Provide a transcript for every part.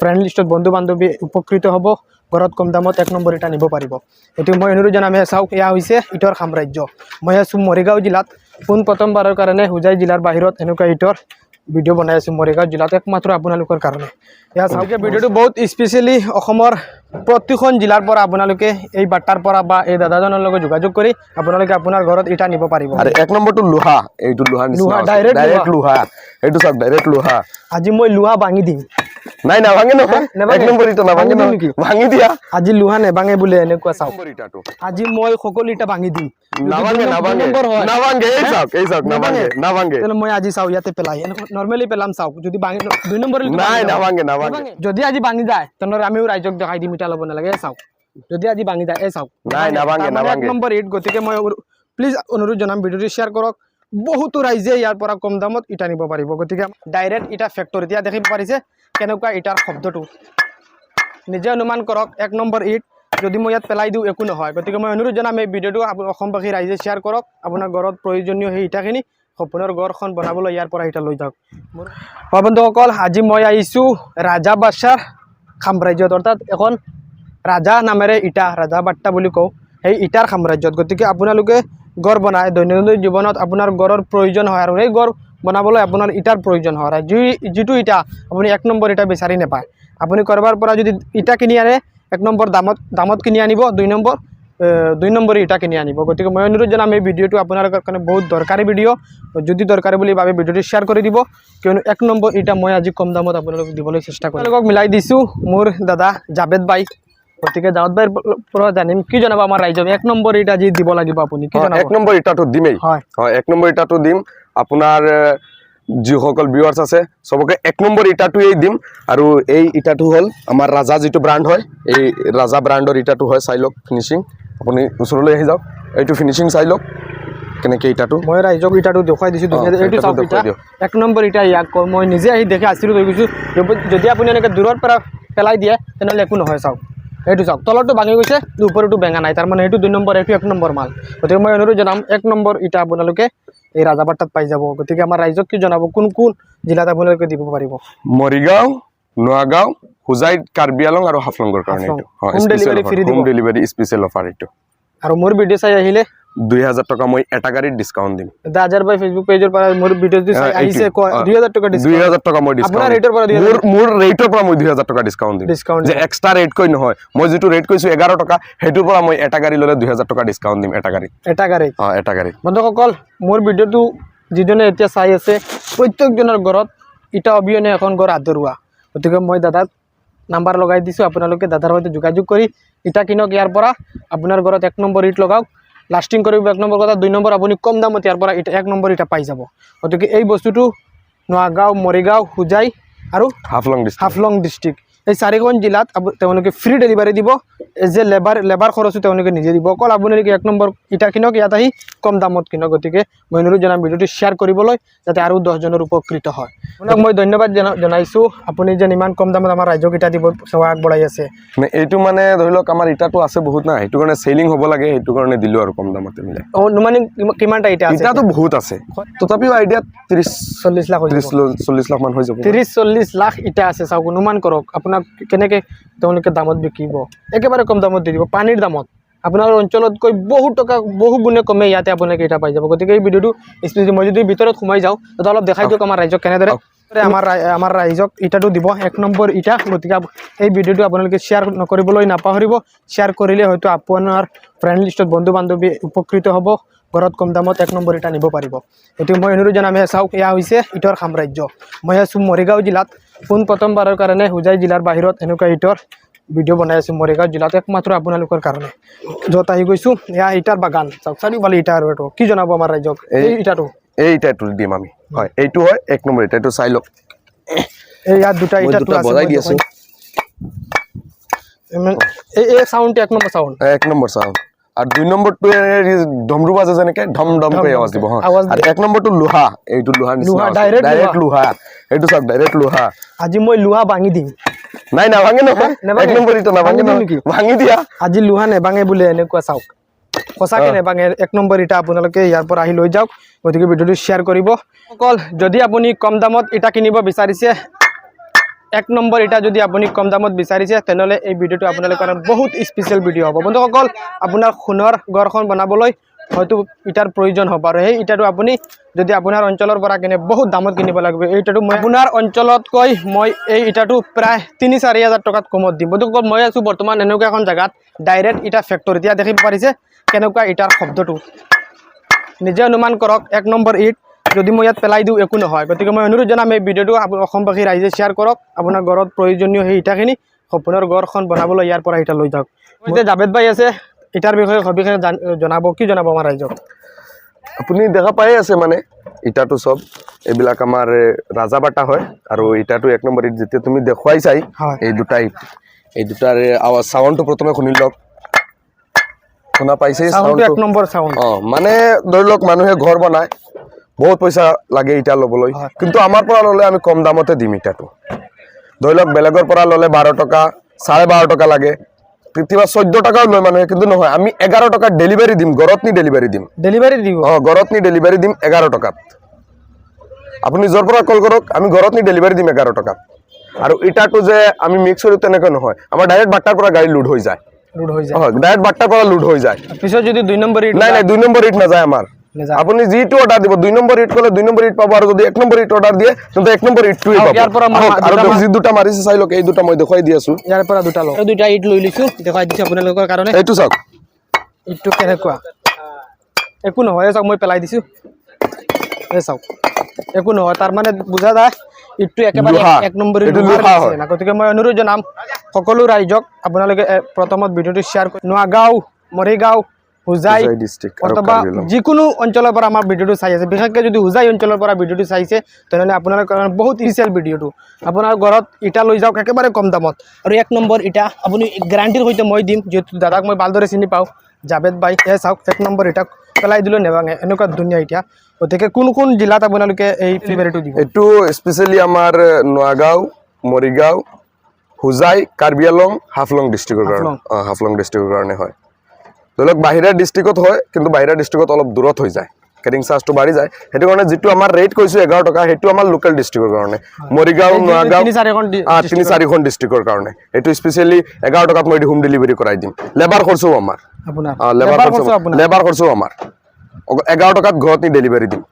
Friend লিষ্টত বন্ধু বান্ধৱী উপকৃত হ'ব, ঘৰত কম দামত এক নম্বৰ ইটা নিব পাৰিব। এইটো মই অনুৰোধ জনামে চাওক, এয়া হৈছে ইটৰ সাম্ৰাজ্য। মই আছোঁ মৰিগাঁও জিলাত। পোন প্ৰথমবাৰৰ কাৰণে হোজাই জিলাৰ বাহিৰত এনেকুৱা ইটৰ ভিডিঅ' বনাই আছোঁ মৰিগাঁও জিলাত, একমাত্ৰ আপোনালোকৰ কাৰণে। এয়া চাওক ভিডিঅ'টো বহুত স্পেচিয়েলি অসমৰ প্ৰতিখন জিলাৰ পৰা আপোনালোকে এই বাৰ্তাৰ পৰা বা এই দাদাজনৰ লগত যোগাযোগ কৰি আপোনালোকে আপোনাৰ ঘৰত ইটা নিব পাৰিব। আৰু এক নম্বৰটো লোহা এইটো লোহা, direct direct লোহা। এইটো চাওক ডাইৰেক্ট লোহা। আজি মই লোহা ভাঙি দিম। নাই নাভাঙে নহয়? এক নম্বৰ ইটা নাভাঙে নেকি? ভাঙি দিয়া। আজি লোহা নেভাঙে বোলে এনেকুৱা চাওক। আজি মই সকলো ইটা ভাঙি দিম। নাভাঙে নাভাঙে। নাভাঙে এই চাওক এই চাওক নাভাঙে? নাভাঙে তেতিয়াহ'লে মই আজি চাওঁ ইয়াতে পেলাই। নৰ্মেলি পেলাম চাওক যদি ভাঙি দুই নম্বৰ নাই নাভাঙে নাভাঙে। যদি আজি ভাঙি যায় তেনেহ'লে আমিও ৰাইজক দেখাই দিম। ইটা ল'ব নালাগে চাওক। যদি আজি ভাঙি যায় এই চাওক। নাই, নাভাঙে, তাৰমানে এক নাভাঙে। নম্বৰ ইট গতিকে মই প্লিজ অনুৰোধ জনাম ভিডিঅ'টো শ্বেয়াৰ কৰক। বহুতো ৰাইজে ইয়াৰ পৰা কম দামত ইটা নিব পাৰিব। গতিকে ডাইৰেক্ট ইটা ফেক্টৰী এতিয়া দেখিব পাৰিছে কেনেকুৱা ইটাৰ শব্দটো। নিজে অনুমান কৰক এক নম্বৰ ইট যদি মই ইয়াত পেলাই দিওঁ একো নহয়। গতিকে মই অনুৰোধ জনাম এই ভিডিঅ'টো অসমবাসী ৰাইজে শ্বেয়াৰ কৰক। আপোনাৰ ঘৰত প্ৰয়োজনীয় সেই ইটাখিনি সপোনৰ ঘৰখন বনাবলৈ ইয়াৰ পৰা ইটা লৈ যাওক। বন্ধুসকল আজি মই আহিছোঁ ৰাজা বাদশ্বাৰ সাম্ৰাজ্যত, অৰ্থাৎ এখন ৰাজা নামেৰে ইটা, ৰাজা বাট্টা বুলি কওঁ। সেই ইটাৰ সাম্ৰাজ্যত। গতিকে আপোনালোকে গড় বনায়। দৈনন্দিন জীৱনত আপোনাৰ গড়ৰ প্ৰয়োজন হয় আৰু সেই গড় বনাবলৈ আপোনাৰ ইটাৰ প্ৰয়োজন হয়। যি যিটো ইটা আপুনি এক নম্বৰ ইটা বিচাৰি নাপায়। আপুনি ক'ৰবাৰ পৰা যদি ইটা কিনি আনে, এক নম্বৰ দামত দামত কিনি আনিব, দুই নম্বৰ দুই নম্বৰ ইটা কিনি আনিব। গতিকে মই অনুৰোধ জনাম এই ভিডিঅ'টো আপোনালোকৰ কাৰণে বহুত দৰকাৰী ভিডিঅ' যদি দৰকাৰী বুলি ভাবে ভিডিঅ'টো শ্বেয়াৰ কৰি দিব। কিয়নো এক নম্বৰ ইটা মই আজি কম দামত আপোনালোকক দিবলৈ চেষ্টা আপোনালোকক মিলাই দিছোঁ মোৰ দাদা জাবেদ বাই গতিকে জাবেদ বাইৰ পৰা জানিম কি জনাব আমাৰ ৰাইজক? এক নম্বৰ ইটা যি দিব লাগিব আপুনি কি জনাব? এক নম্বৰ ইটাটো দিমেই। হয়। হয় এক নম্বৰ ইটাটো দিম। আপোনাৰ যিসকল ভিউৱাৰ্ছ আছে চবকে এক নম্বৰ ইটাটোৱেই দিম। আৰু এই ইটাটো হ'ল আমাৰ ৰাজা যিটো ব্ৰাণ্ড হয় এই ৰাজা ব্ৰাণ্ডৰ ইটাটো হয় চাই লওক ফিনিচিং আপুনি ওচৰলৈ আহি যাওক। এইটো ফিনিচিং চাই লওক। কেনেকৈ ইটাটো? মই ৰাইজক ইটাটো দেখুৱাই দিছোঁ এইটো চাওক ইটা। এক নম্বৰ ইটা ইয়াক কওঁ মই নিজে আহি দেখি আশ্চৰ্য হৈ গৈছোঁ। যদি- আপুনি এনেকৈ দূৰৰ পৰা পেলাই দিয়ে তেনেহ'লে একো নহয় চাওক। এইটো চাওক। তলৰটো ভাঙি গৈছে ওপৰতো বেঙা নাই। তাৰমানে এইটো দুই নম্বৰ এইটো এক নম্বৰ মাল। গতিকে মই অনুৰোধ জনাম এক নম্বৰ ইটা আপোনালোকে এই ৰাজাবাট্টাত পাই যাব। গতিকে আমাৰ ৰাইজক কি জনাব? কোন কোন জিলাত আপোনালোকে দিব পাৰিব? মৰিগাঁও নগাঁও হোজাই কাৰ্বি আলং আৰু হাফলঙৰ কাৰণে এইটো। হোম ডেলিভাৰী স্পেচিয়েল অফাৰ এইটো। আৰু মোৰ ভিডিঅ' চাই আহিলে? দুই হাজাৰ টকা মই এটা গাড়ীত ডিছকাউণ্ট দিম। পৰা মোৰ ভিডিঅ'টো চাই এইটো, আহিছে কয় অ, দুই হাজাৰ টকা দুই ডিছকাউণ্ট হাজাৰ মই আপোনাৰ ডিছকাউণ্ট ৰেটৰ পৰা মোৰ মোৰ ৰেটৰ পৰা মই দুই হাজাৰ টকা ডিছকাউণ্ট দিম। ডিছকাউণ্ট যে এক্সট্ৰা ৰেট কৈ নহয় মই যিটো ৰেট কৈছোঁ এঘাৰ টকা সেইটোৰ পৰা মই এটা গাড়ী ল'লে দুই হাজাৰ টকা ডিছকাউণ্ট দিম এটা গাড়ীত। এটা গাড়ী অঁ এটা গাড়ীত। বন্ধুসকল মোৰ ভিডিঅ'টো যিজনে এতিয়া চাই আছে প্ৰত্যেকজনৰ ঘৰত ইটা অবিহনে এখন ঘৰ আদৰোৱা। গতিকে মই দাদাক নাম্বাৰ লগাই দিছোঁ আপোনালোকে দাদাৰ সৈতে যোগাযোগ কৰি ইটা কিনক ইয়াৰ পৰা। আপোনাৰ ঘৰত এক নম্বৰ ইট লগাওক। লাষ্টিং কৰিব এক নম্বৰ কথা দুই নম্বৰ আপুনি কম দামত ইয়াৰ পৰা ইটা এক নম্বৰ ইটা পাই যাব। গতিকে এই বস্তুটো নগাঁও মৰিগাঁও হোজাই আৰু হাফলং ডিষ্ট্ৰিক্ট হাফলং ডিষ্ট্ৰিক্ট এই চাৰিখন জিলাত তেওঁলোকে ফ্ৰী ডেলিভাৰী দিব। এ লেবাৰ লেবাৰ খৰচো তেওঁলোকে নিজে দিব। অকল আপোনালোকে এক নম্বৰ ইটা কিনক ইয়াত আহি কম দামত কিনক। গতিকে মই অনুৰোধ জনাম ভিডিঅ'টো শ্বেয়াৰ কৰিবলৈ যাতে আৰু দহজনৰ উপকৃত হয়। আপোনাক মই ধন্যবাদ জনা জনাইছোঁ। আপুনি যেন ইমান কম দামত আমাৰ ৰাজ্যক ইটা দিব সেৱা আগবঢ়াই আছে। মানে এইটো মানে ধৰি লওক আমাৰ ইটাটো আছে বহুত না সেইটো কাৰণে চেলিং হ'ব লাগে সেইটো কাৰণে দিলোঁ আৰু কম দামতে মিলাই। অনুমানিক কিমা- কিমানটা ইটা ইটাটো বহুত আছে। তথাপিও আইডিয়াত ত্ৰিছ চল্লিছ লাখ। ত্ৰিছ চল্লিছ লাখ মান হৈ যাব। ত্ৰিছ চল্লিছ লাখ ইটা আছে চাওক অনুমান কৰক আপোনাক কেনেকৈ তেওঁলোকে দামত বিকিব। একেবাৰে কম দামত দি দিব পানীৰ দামত। আপোনাৰ অঞ্চলতকৈ বহু টকা বহু গুণে কমে ইয়াতে আপোনালোকে ইটা পাই যাব। গতিকে এই ভিডিঅ'টো স্পেচিয়েলি মই যদি ভিতৰত সোমাই যাওঁ তেতিয়া অলপ দেখাই দিয়ক আমাৰ ৰাইজক কেনেদৰে আমাৰ আমাৰ ৰাইজক ইটাটো দিব এক নম্বৰ ইটা। গতিকে এই ভিডিঅ'টো আপোনালোকে শ্বেয়াৰ নকৰিবলৈ নাপাহৰিব। শ্বেয়াৰ কৰিলে হয়তো আপোনাৰ ফ্ৰেণ্ড লিষ্টত বন্ধু বান্ধৱী উপকৃত হ'ব। ঘৰত কম দামত এক নম্বৰ ইটা নিব পাৰিব। এইটো মই অনুৰোধ জনামে চাওক এয়া হৈছে ইটৰ সাম্ৰাজ্য। মই আছোঁ মৰিগাঁও জিলাত। পোন প্ৰথমবাৰৰ কাৰণে হোজাই জিলাৰ বাহিৰত এনেকুৱা ইটৰ ভিডিঅ' বনাই আছোঁ মৰিগাঁও জিলাত একমাত্ৰ আপোনালোকৰ কাৰণে। য'ত আহি গৈছোঁ এয়া ইটাৰ বাগান। চাওক চাৰিওফালে ইটা আৰু এইটো। কি জনাব আমাৰ ৰাইজক? এই এই- ইটাটো। এই ইটাটো দিম আমি। হয় এইটো হয় এক নম্বৰ ইটা। এইটো চাই লওক। এই ইয়াত দুটা মই ইটাটো দুটা আছে বজাই মই দি আছোঁ ইমান- এই এই চাউণ্ডটো এক নম্বৰ চাউণ্ড। এক নম্বৰ চাওঁ আৰু দুই নম্বৰটোৱে ধমৰু বাজে যেনেকে ধম ধমকৈ আৱাজ দিব হা আৱাজ আৰু এক নম্বৰটো লোহা এইটো লোহাৰ লোহা, direct ডাইৰেক্ট লোহা। এইটো চাওক ডাইৰেক্ট লোহা। আজি মই লোহা ভাঙি দিম। নাই নাভাঙে নহয়। এক নম্বৰ নাভাঙে নহয়। ভাঙি দিয়া। আজি লোহা নেভাঙে বোলে এনেকুৱা চাওক। সঁচাকৈ নেভাঙে। এক নম্বৰ ইটা আপোনালোকে ইয়াৰ পৰা আহি লৈ যাওক। গতিকে ভিডিঅ'টো শ্বেয়াৰ কৰিব। অকল যদি আপুনি কম দামত ইটা কিনিব বিচাৰিছে এক নম্বৰ ইটা যদি আপুনি কম দামত বিচাৰিছে তেনেহ'লে এই ভিডিঅ'টো আপোনালোকৰ কাৰণে বহুত স্পেচিয়েল ভিডিঅ' হ'ব। বন্ধুসকল আপোনাৰ সোণৰ ঘৰখন বনাবলৈ হয়তো ইটাৰ প্ৰয়োজন হ'ব। আৰু সেই ইটাটো আপুনি যদি আপোনাৰ অঞ্চলৰ পৰা কিনে বহুত দামত কিনিব লাগিব এই ইটাটো মই আপোনাৰ অঞ্চলতকৈ মই এই ইটাটো প্ৰায় তিনি চাৰি হাজাৰ টকাত কমত দিম। বন্ধুসকল মই আছোঁ বৰ্তমান এনেকুৱা এখন জেগাত, ডাইৰেক্ট ইটা ফেক্টৰী এতিয়া দেখিব পাৰিছে কেনেকুৱা ইটাৰ শব্দটো। নিজে অনুমান কৰক, এক নম্বৰ ইট, যদি মই ইয়াত পেলাই দিওঁ, একো নহয়। গতিকে মই অনুৰোধ জনাম, এই ভিডিঅ'টো অসমবাসী ৰাইজে শ্বেয়াৰ কৰক। আপোনাৰ ঘৰত প্ৰয়োজনীয় সেই ইটাখিনি সপোনৰ ঘৰখন বনাবলৈ ইয়াৰ পৰা ইটা লৈ যাওক। এতিয়া জাভেদ ভাই আছে ইটাৰ বিষয়ে সবিশেষ জান- জনাব কি জনাব আমাৰ ৰাইজক? আপুনি দেখা পায়ে আছে মানে ইটাটো চব এইবিলাক আমাৰ এ, ৰাজাবাটা হয় আৰু ইটাটো এক নম্বৰ ইট যেতিয়া তুমি দেখুৱাই চাই এই দুটা ইট এই দুটাৰ আৱাজ চাউণ্ডটো প্ৰথমে শুনি লওক। শুনা অ মানে ধৰি লওক মানুহে ঘৰ বনায় বহুত পইচা লাগে ইটা ল'বলৈ কিন্তু আমাৰ পৰা ল'লে আমি কম দামতে দিম ইটাটো। ধৰি লওক বেলেগৰ পৰা ল'লে বাৰ টকা চাৰে বাৰ টকা লাগে কেতিয়াবা চৈধ্য টকাও লয় মানুহে কিন্তু নহয় আমি এঘাৰ টকাত ডেলিভাৰী দিম ঘৰত নি ডেলিভাৰী দিম। ডেলিভাৰী দিব? অঁ ঘৰত নি ডেলিভাৰী দিম এঘাৰ টকাত। আপুনি য'ৰ পৰা কল কৰক আমি ঘৰত নি ডেলিভাৰী দিম এঘাৰ টকাত। আৰু ইটাটো যে আমি মিক্স কৰোঁ তেনেকৈ নহয় আমাৰ ডাইৰেক্ট বাট্টাৰ পৰা গাড়ী লোড হৈ যায়। লোড হৈ যায়। হয় ডাইৰেক্ট বাট্টাৰ পৰা লোড হৈ যায়। পিছত যদি দুই নম্বৰ ইট নাই নাই দুই নম্বৰ ইট নাযায় আমাৰ। আপুনি যিটো অৰ্ডাৰ দিব দুই নম্বৰ ইট ক'লে দুই নম্বৰ ইট পাব আৰু যদি এক নম্বৰ ইট অৰ্ডাৰ দিয়ে তেন্তে এক নম্বৰ ইটটোৱে আৰু পাব। আৰু দুটা তুমি দুটা মাৰিছে চাই লওক এই দুটা মই দেখুৱাই দি আছো। ইয়াৰ পৰা দুটা লওঁ এই দুটা ইট লৈ লৈছোঁ দেখুৱাই দিছোঁ আপোনালোকৰ কাৰণে। এইটো চাওক। ইটটো কেনেকুৱা? একো নহয় চাওক মই পেলাই দিছোঁ। এই চাওক একো নহয় তাৰ মানে বুজা যায় ইটটো একেবাৰে এক- নম্বৰ। গতিকে মই অনুৰোধ জনাম সকলো ৰাইজক আপোনালোকে প্ৰথমত ভিডিঅ'টো শ্বেয়াৰ কৰি নোৱাগাঁও মৰিগাঁও হোজাই অথবা যিকোনো অঞ্চলৰ পৰা আমাৰ ভিডিঅ'টো চাই আছে। বিশেষকৈ যদি হোজাই অঞ্চলৰ পৰা ভিডিঅ'টো চাইছে তেনেহ'লে আপোনালোকৰ কাৰণে বহুত স্পেচিয়েল ভিডিঅ'টো। আপোনাৰ ঘৰত ইটা লৈ যাওক একেবাৰে কম দামত। আৰু এক নম্বৰ ইটা আপুনি গেৰাণ্টিৰ সৈতে মই দিম যিহেতু দাদাক মই ভালদৰে চিনি পাওঁ। জাভেদ বাই এই চাওক এক নম্বৰ ইটা পেলাই দিলেও নেভাঙে। এনেকুৱা ধুনীয়া ইটা। গতিকে কোন কোন জিলাত আপোনালোকে এই ডেলিভাৰীটো দিব? এইটো স্পেচিয়েলি আমাৰ নগাঁও মৰিগাঁও হোজাই কাৰ্বি আংলং হাফলং ডিষ্ট্ৰিক্টৰ কাৰণে। হাফলং। ডিষ্ট্ৰিক্টৰ কাৰণে হয়। ধৰি লওক বাহিৰা ডিষ্ট্ৰিক্টত হয় কিন্তু বাহিৰা ডিষ্ট্ৰিক্টত অলপ দূৰত হৈ যায়। কেৰিং চাৰ্জটো বাঢ়ি যায়। সেইটো কাৰণে যিটো আমাৰ ৰেট কৈছোঁ এঘাৰ টকা সেইটো আমাৰ লোকেল ডিষ্ট্ৰিক্টৰ কাৰণে। মৰিগাঁও নগাঁও তিনি চাৰিখন ডিষ্ট্ৰিক্টৰ কাৰণে। এইটো স্পেচিয়েলি এঘাৰ টকাত মই হোম ডেলিভাৰী কৰাই দিম। লেবাৰ খৰচো আমাৰ। লেবাৰ খৰচো লেবাৰ আমাৰ। এঘাৰ টকাত ঘৰত নি ডেলিভাৰী দিম।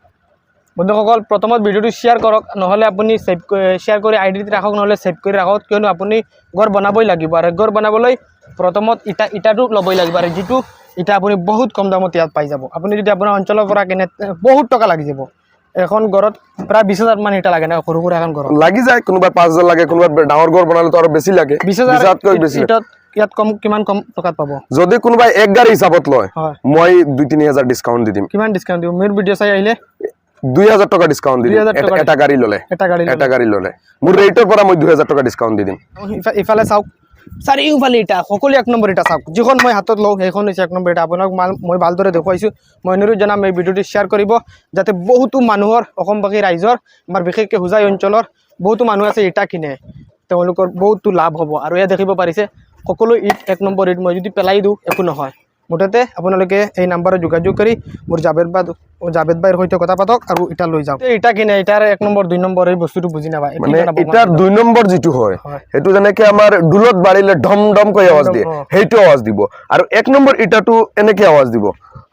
বন্ধুসকল প্ৰথমত ভিডিঅ'টো শ্বেয়াৰ কৰক নহ'লে আপুনি ছেভ শ্বেয়াৰ কৰি আই ডিত ৰাখক নহ'লে ছেভ কৰি ৰাখক কিয়নো আপুনি ঘৰ বনাবই লাগিব। আৰু ঘৰ বনাবলৈ প্ৰথমত ইটা ইটাটো ল'বই লাগিব আৰু যিটো ইটা আপুনি বহুত কম দামত ইয়াত পাই যাব। আপুনি যদি আপোনাৰ অঞ্চলৰ পৰা কিনে বহুত টকা লাগি যাব। এখন ঘৰত প্ৰায় বিছ হাজাৰ মান ইটা লাগে ন সৰু সুৰা এখন ঘৰত। লাগি যায় কোনোবা পাঁচ হাজাৰ লাগে কোনোবা ডাঙৰ ঘৰ বনালেতো আৰু বেছি লাগে। বিছ হাজাৰ বিছাতকৈ বেছি ইয়াত কম কিমান কম টকাত পাব? যদি কোনোবাই এক গাড়ী হিচাপত লয় মই দুই তিনি হাজাৰ ডিছকাউণ্ট দি দিম। কিমান ডিছকাউণ্ট দিব? মোৰ ভিডিঅ' চাই আহিলে? দুই হাজাৰ টকা ডিছকাউণ্ট দি দিম। 2,000 টকা এটা- এটা গাড়ী ল'লে। এটা গাড়ী ল'লে। এটা গাড়ী ল'লে। মোৰ ৰেটৰ পৰা মই দুই হাজাৰ টকা ডিছকাউণ্ট দি দিম। ইফালে চাওক। চাৰিওফালে ইটা সকলো এক নম্বৰ ইটা চাওক। যিখন মই হাতত লওঁ, সেইখন হৈছে এক নম্বৰ ইটা আপোনাক মাল মই ভালদৰে দেখুৱাইছোঁ। মই অনুৰোধ এই ভিডিঅ'টো শ্বেয়াৰ কৰিব, যাতে বহুতো মানুহৰ অসমবাসী ৰাইজৰ, আমাৰ বিশেষকৈ হোজাই অঞ্চলৰ, বহুতো মানুহ আছে ইটা কিনে। তেওঁলোকৰ বহুতো লাভ হ'ব। আৰু এয়া দেখিব পাৰিছে, সকলো ইট এক নম্বৰ ইট মই যদি পেলাই দিওঁ, একো নহয়। মুঠতে আপোনালোকে এই নাম্বাৰত যোগাযোগ কৰি মোৰ জাবেদ বা জাবেদ বাইৰ সৈতে কথা পাতক আৰু ইটা লৈ যাওক। ইটা কিনে ইটাৰ এক নম্বৰ দুই নম্বৰ এই বস্তুটো বুজি নাপায়। মানে জনাব দুই নম্বৰ যিটো হয়। সেইটো যেনেকে আমাৰ ডুলত বাঢ়িলে ঢম ঢমকৈ আৱাজ দিয়ে। সেইটো আৱাজ দিব। আৰু এক নম্বৰ ইটাটো এনেকে আৱাজ দিব।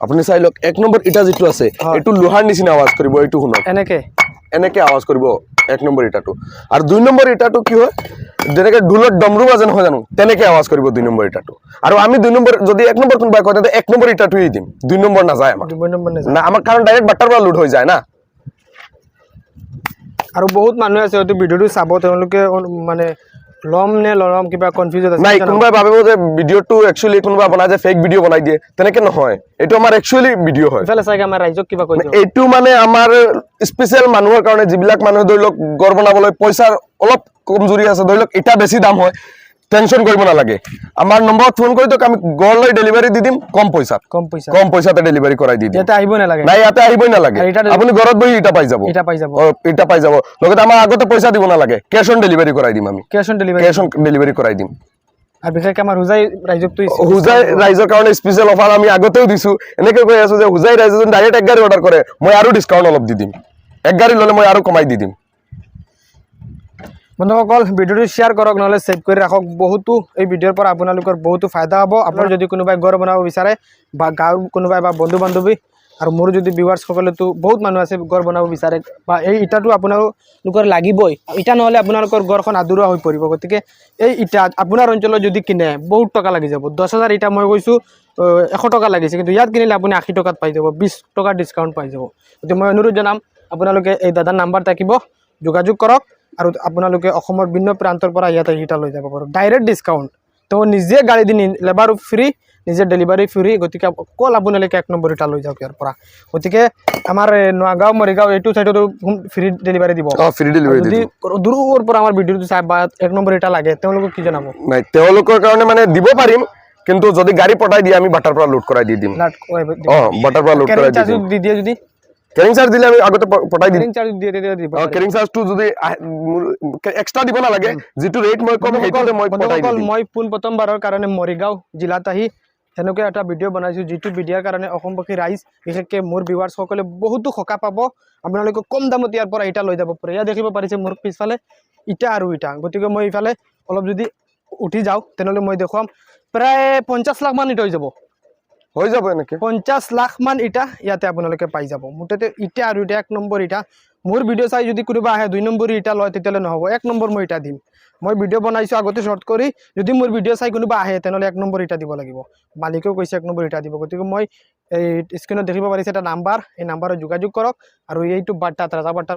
আপুনি চাই লওক এক নম্বৰ ইটা যিটো আছে। এইটো লোহাৰ নিচিনা আৱাজ কৰিব এইটো শুনক। এনেকৈ। এনেকে আৱাজ কৰিব এক নম্বৰ ইটাটো। আৰু দুই নম্বৰ ইটাটো কি হয় যেনেকে ঢোলত ডমৰু বাজে নহয় জানো তেনেকে আৱাজ কৰিব দুই নম্বৰ ইটাটো। আৰু আমি দুই নম্বৰ যদি এক নম্বৰ কোনোবাই কয় তেন্তে এক নম্বৰ ইটাটোৱেই দিম। দুই নম্বৰ নাযায় নাযায়। না আমাৰ কাৰণ ডাইৰেক্ট বাটাৰ পৰা লোড হৈ যায় না। আৰু বহুত মানুহ আছে হয়তো ভিডিঅ'টো চাব তেওঁলোকে মানে ল'ম নে লম কিবা কনফিউজ আছে নাই? কোনোবাই ভাবিব যে ভিডিঅ'টো একচুৱেলি কোনোবাই বনাই যে ফেক ভিডিঅ' বনাই দিয়ে তেনেকে নহয়। এইটো আমাৰ একচুৱেলি ভিডিঅ' হয়। ইফালে চাগে আমাৰ ৰাইজক কিবা কৈ দিয়ক। এইটো মানে আমাৰ স্পেচিয়েল মানুহৰ কাৰণে যিবিলাক মানুহে ধৰি লওক গড় বনাবলৈ পইচাৰ অলপ কমজুৰি আছে ধৰি লওক ইটা বেছি দাম হয়। টেনশ্যন কৰিব নালাগে। আমাৰ নম্বৰত ফোন কৰি দিয়ক আমি গড় লৈ ডেলিভাৰী দি দিম কম পইচাত। কম পইচা কম পইচাতে ডেলিভাৰী কৰাই দি দিম। ইয়াতে আহিব নালাগে। নাই ইয়াতে আহিবই নালাগে। আপুনি ঘৰত বহি ইটা পাই যাব। ইটা পাই যাব। ইটা পাই যাব। লগতে আমাৰ আগতে পইচা দিব নালাগে। কেছ অন ডেলিভাৰী কৰাই দিম আমি। Cash on delivery cash on delivery কৰাই দিম। আৰু বিশেষকৈ আমাৰ হোজাই হুজাই ৰাইজৰ কাৰণে স্পেচিয়েল অফাৰ আমি আগতেও দিছো। এনেকে কৈ আছো যে হুজাই ৰাইজে ডাইৰেক্ট এক গাড়ী অৰ্ডাৰ কৰে মই আৰু ডিছকাউণ্ট অলপ দি দিম। এক গাড়ী ল'লে মই আৰু কমাই দি দিম। বন্ধুসকল ভিডিঅ'টো শ্বেয়াৰ কৰক, নহ'লে ছেভ কৰি ৰাখক। বহুতো এই ভিডিঅ'ৰ পৰা আপোনালোকৰ বহুতো ফাইদা হ'ব। আপোনাৰ যদি কোনোবাই ঘৰ বনাব বিচাৰে, বা গাঁৱৰ কোনোবাই বা বন্ধু বান্ধৱী আৰু মোৰ যদি ভিউৱাৰ্ছসকলেতো বহুত মানুহ আছে ঘৰ বনাব বিচাৰে, বা এই ইটাটো আপোনালোকৰ লাগিবই। ইটা নহ'লে আপোনালোকৰ ঘৰখন আধৰুৱা হৈ পৰিব। গতিকে এই ইটা আপোনাৰ অঞ্চলত যদি কিনে, বহুত টকা লাগি যাব। দহ হাজাৰ ইটা মই কৈছোঁ এশ টকা লাগিছে। কিন্তু ইয়াত কিনিলে আপুনি আশী টকাত পাই যাব বিছ টকা ডিছকাউণ্ট পাই যাব। গতিকে মই অনুৰোধ জনাম, আপোনালোকে এই দাদাৰ নাম্বাৰ থাকিব, যোগাযোগ কৰক। আৰু আপোনালোকে অসমৰ ভিন্ন প্ৰান্তৰ পৰা ইয়াতে লৈ যাব পাৰোঁ। ডাইৰেক্ট ডিছকাউণ্ট তো নিজে গাড়ী দি লেবাৰো ফ্ৰী নিজে ডেলিভাৰী ফ্ৰী গতিকে অকল আপোনালোকে এক নম্বৰ ইটা লৈ যাওক ইয়াৰ পৰা। গতিকে আমাৰ নগাঁও মৰিগাঁও এইটো ছাইডতো ফ্ৰী ডেলিভাৰী দিব। যদি দূৰৰ পৰা আমাৰ ভিডিঅ'টো চাই বা এক নম্বৰ ইটা লাগে তেওঁলোকক কি জনাব? নাই তেওঁলোকৰ কাৰণে মানে দিব পাৰিম কিন্তু যদি গাড়ী পঠাই দিয়ে আমি বাটাৰ পৰা লোড কৰাই দি দিম। অঁ বাটাৰ পৰা লোড কৰাই দি দিয়ে যদি। কেৰিং চাৰ্জ দিলে আমি আগতে পঠাই দিম। কেৰিং চাৰ্জ দিয়ে দিব যদি এক্সট্ৰা দিব নালাগে যিটো ৰেট মই ক'ম সেইটোতে মই পঠাই দিম। মই পোন প্ৰথমবাৰৰ কাৰণে মৰিগাঁও জিলাত আহি সেনেকুৱা এটা ভিডিঅ' বনাইছোঁ যিটো ভিডিঅ'ৰ কাৰণে অসমবাসী ৰাইজ বিশেষকৈ মোৰ ভিউৱাৰ্ছসকলে বহুতো সকাহ পাব। আপোনালোকে কম দামত ইয়াৰ পৰা ইটা লৈ যাব পাৰে। ইয়াত দেখিব পাৰিছে মোৰ পিছফালে ইটা আৰু ইটা। গতিকে মই ইফালে অলপ যদি উঠি যাওঁ তেনেহ'লে মই দেখুৱাম প্ৰায় পঞ্চাছ লাখ মান ইটা হৈ যাব। হৈ যাব এনেকে? পঞ্চাছ লাখ মান ইটা ইয়াতে আপোনালোকে পাই যাব। মুঠতে ইটা আৰু ইটা এক নম্বৰ ইটা। মোৰ ভিডিঅ' চাই যদি কোনোবা আহে, দুই নম্বৰ ইটা লয়, তেতিয়াহ'লে নহ'ব। এক নম্বৰ মই ইটা দিম। মই ভিডিঅ' বনাইছোঁ, আগতে শ্বৰ্ট কৰি। যদি মোৰ ভিডিঅ' চাই কোনোবা আহে, তেনেহ'লে এক নম্বৰ ইটা দিব লাগিব। মালিকেও কৈছে এক নম্বৰ ইটা দিব। গতিকে মই এই স্ক্ৰীণত দেখিব পাৰিছে এটা নাম্বাৰ এই নাম্বাৰত যোগাযোগ কৰক। আৰু এইটো বাৰ্তাত, ৰাজা বাৰ্তাৰ